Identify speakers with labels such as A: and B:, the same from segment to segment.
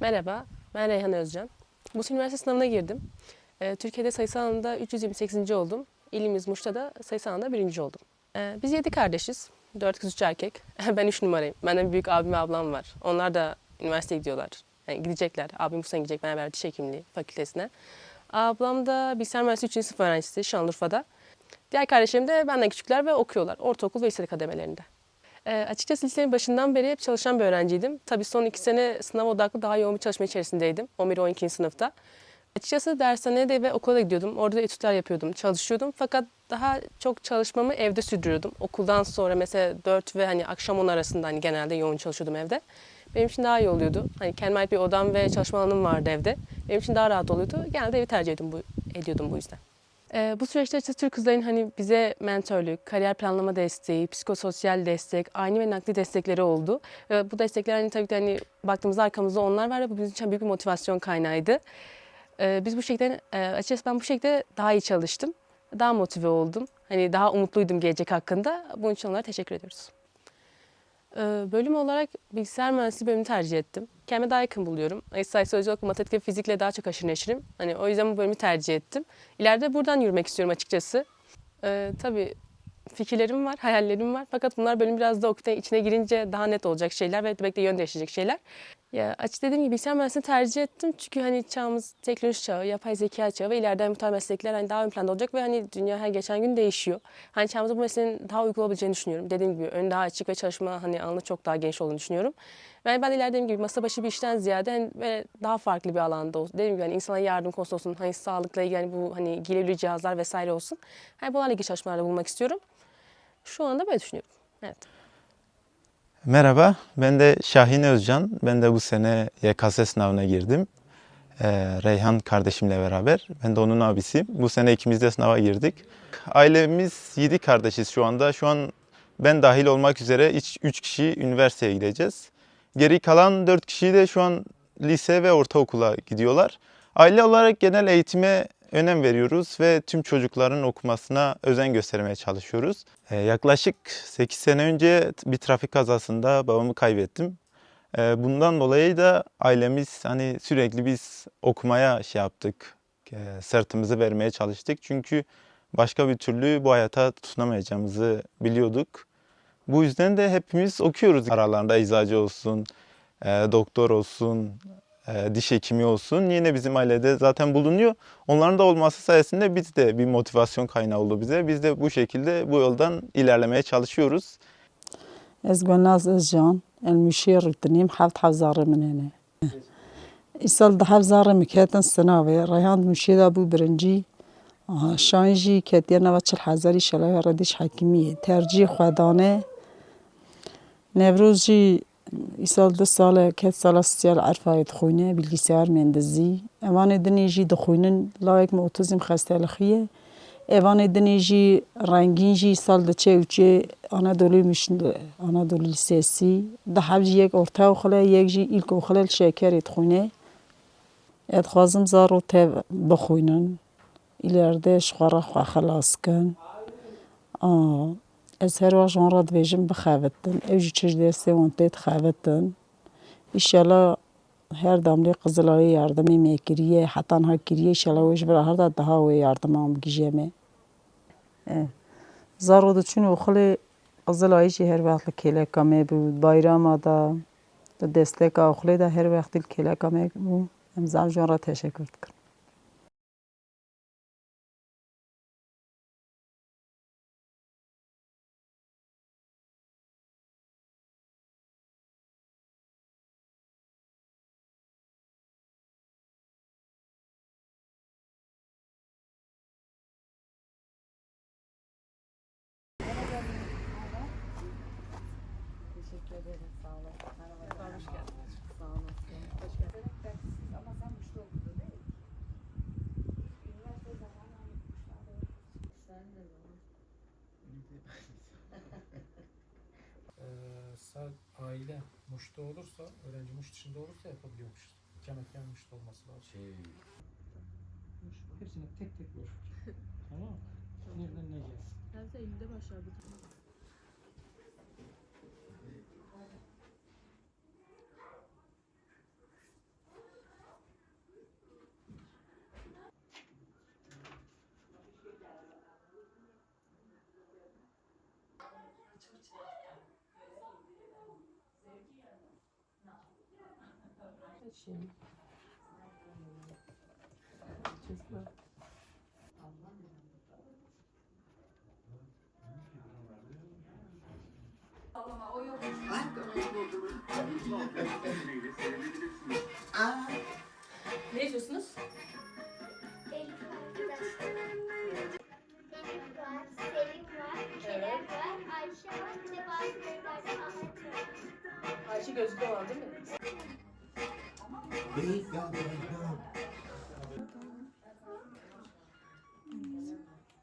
A: Merhaba, ben Reyhan Özcan. Bursa Üniversitesi sınavına girdim. Ee, Türkiye'de sayısal alanında 328. oldum. İlimiz Muş'ta da sayısal alanında birinci oldum. Ee, biz 7 kardeşiz. 4 kız 3 erkek. ben 3 numarayım. Benden büyük abim ve ablam var. Onlar da üniversiteye gidiyorlar. Yani gidecekler. Abim bu sene gidecek. Beraber diş hekimliği fakültesine. Ablam da bilgisayar mühendisliği 3. sınıf öğrencisi Şanlıurfa'da. Diğer kardeşlerim de benden küçükler ve okuyorlar. Ortaokul ve lise kademelerinde. E, açıkçası lisenin başından beri hep çalışan bir öğrenciydim. Tabii son iki sene sınav odaklı daha yoğun bir çalışma içerisindeydim. 11-12. sınıfta. Açıkçası dershaneye de ve okula gidiyordum. Orada da etütler yapıyordum, çalışıyordum. Fakat daha çok çalışmamı evde sürdürüyordum. Okuldan sonra mesela 4 ve hani akşam 10 arasında hani genelde yoğun çalışıyordum evde. Benim için daha iyi oluyordu. Hani kendime bir odam ve çalışma alanım vardı evde. Benim için daha rahat oluyordu. Genelde evi tercih ediyordum bu, ediyordum bu yüzden. Ee, bu süreçte açıkçası Türk kızların hani bize mentörlük, kariyer planlama desteği, psikososyal destek, aynı ve nakli destekleri oldu. Ee, bu destekler hani tabii ki hani baktığımızda arkamızda onlar var ve bu bizim için büyük bir motivasyon kaynağıydı. Ee, biz bu şekilde e, açıkçası ben bu şekilde daha iyi çalıştım. Daha motive oldum. Hani daha umutluydum gelecek hakkında. Bunun için onlara teşekkür ediyoruz. Ee, Bölüm olarak bilgisayar mühendisliği bölümünü tercih ettim. Kendime daha yakın buluyorum. Sayısal sosyolojik, matematik ve fizikle daha çok aşırı neşirim. Hani o yüzden bu bölümü tercih ettim. İleride buradan yürümek istiyorum açıkçası. Ee, tabii fikirlerim var, hayallerim var. Fakat bunlar bölüm biraz da okutun içine girince daha net olacak şeyler ve belki de yön değiştirecek şeyler. Ya açık dediğim gibi bilgisayar mühendisliğini tercih ettim. Çünkü hani çağımız teknoloji çağı, yapay zeka çağı ve ileride bu meslekler hani daha ön planda olacak ve hani dünya her geçen gün değişiyor. Hani çağımızda bu mesleğin daha uygun olabileceğini düşünüyorum. Dediğim gibi ön daha açık ve çalışma hani alanı çok daha geniş olduğunu düşünüyorum. Ve ben ileride dediğim gibi masa başı bir işten ziyade hani böyle daha farklı bir alanda olsun. Dediğim gibi hani insana yardım konusu olsun, hani sağlıkla ilgili hani bu hani gelirli cihazlar vesaire olsun. Hani bunlarla ilgili çalışmalarda bulunmak istiyorum. Şu anda böyle düşünüyorum. Evet.
B: Merhaba, ben de Şahin Özcan. Ben de bu sene YKS sınavına girdim. Ee, Reyhan kardeşimle beraber. Ben de onun abisiyim. Bu sene ikimiz de sınava girdik. Ailemiz 7 kardeşiz şu anda. Şu an ben dahil olmak üzere 3 kişi üniversiteye gideceğiz. Geri kalan 4 kişi de şu an lise ve ortaokula gidiyorlar. Aile olarak genel eğitime önem veriyoruz ve tüm çocukların okumasına özen göstermeye çalışıyoruz. Ee, yaklaşık 8 sene önce bir trafik kazasında babamı kaybettim. Ee, bundan dolayı da ailemiz hani sürekli biz okumaya şey yaptık, e, sırtımızı vermeye çalıştık. Çünkü başka bir türlü bu hayata tutunamayacağımızı biliyorduk. Bu yüzden de hepimiz okuyoruz. Aralarında eczacı olsun, e, doktor olsun, e, diş hekimi olsun yine bizim ailede zaten bulunuyor. Onların da olması sayesinde biz de bir motivasyon kaynağı oldu bize. Biz de bu şekilde bu yoldan ilerlemeye çalışıyoruz.
C: Ez Gülnaz Özcan, المشير التنيم حفظ حفظارة من هنا إيصال ده حفظارة مكاتن سناوي ريان مشيدا أبو برنجي آه، شانجي كاتيانا بچل حزاري شلاوي رديش حكيمية ترجي خدانه نوروزجي إيصال ده سالة كات سالة سيال عرفة يدخوينه بالجسار مندزي أوان دني جي دخوينن لايك موتزم خسته لخيه Evan edinici renginci sal da çe uçe Anadolu mişin Anadolu Lisesi da havci yek orta oxla yek jî ilk oxla şeker etxune et xwazim zaro tev bixwînin ileride xwara xwe xelas kin Aa, ez her wan re dibêjim bixebitin ew jî çi ji destê wan tê dixebitin İnşallah her damlê Qizilayê yardımê me kiriye hetan ha kiriye inşallah wê ji ber her da daha wê yardiman bigije me Zaro diçûn oxilê Qizilayê jî her wext li kêleka me bû da desteka oxilê de her wextî li kêleka me bû em teşekkür dikim
D: sa- aile Muş'ta olursa, öğrenci Muş dışında olursa yapabiliyormuşuz. İkametgah Muş'ta olması lazım.
E: Şey,
D: Hepsini tek tek boş ver. tamam mı? Nereden ne gelsin?
A: Neredeyse Eylül'de başlar bu
F: için. Çocuklar. Ne?
E: Elif var, Selim var, Kerem var, Ayşe var, bir de bazı.
F: Ayşe gözlüklü olan değil mi?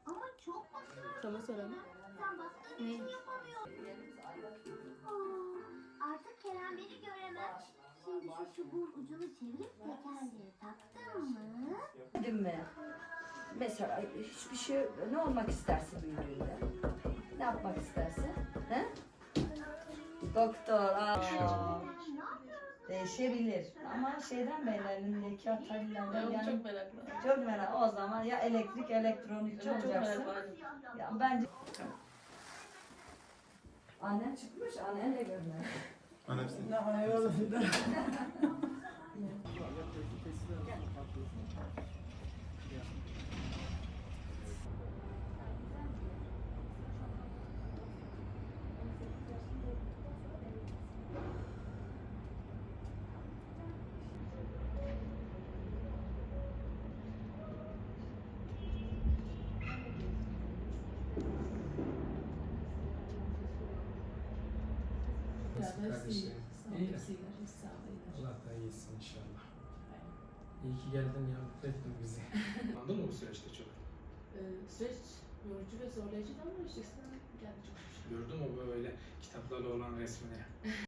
E: Ama çok basit.
F: Sana soralım.
E: Sen baktığın için yapamıyorsun. Aa, Artık Kerem beni göremez. Şimdi şu çubuğun ucunu çevirip tekerleğe taktın mı?
G: Değil mi? Mesela hiçbir şey ne olmak istersin büyüdüğünde? Ne yapmak istersin? He? Doktor. Aa,
E: Ne?
G: Değişebilir. Ama şeyden beri elindeki atarlardan yani çok,
F: meraklı.
G: merak. O zaman ya elektrik elektronikçi
F: Çok
G: olacaksın.
F: meraklı.
G: Ya bence Annen çıkmış, annen de görmüyor.
H: Kardeşlerim. İyi. Allah da iyisin inşallah. İyi ki geldin ya. Mutlu ettin bizi. Anladın mı bu süreçte çok?
F: Ee, süreç yorucu ve zorlayıcıydı ama işte geldi çok şükür.
H: Gördün mü böyle kitaplarla olan resmini?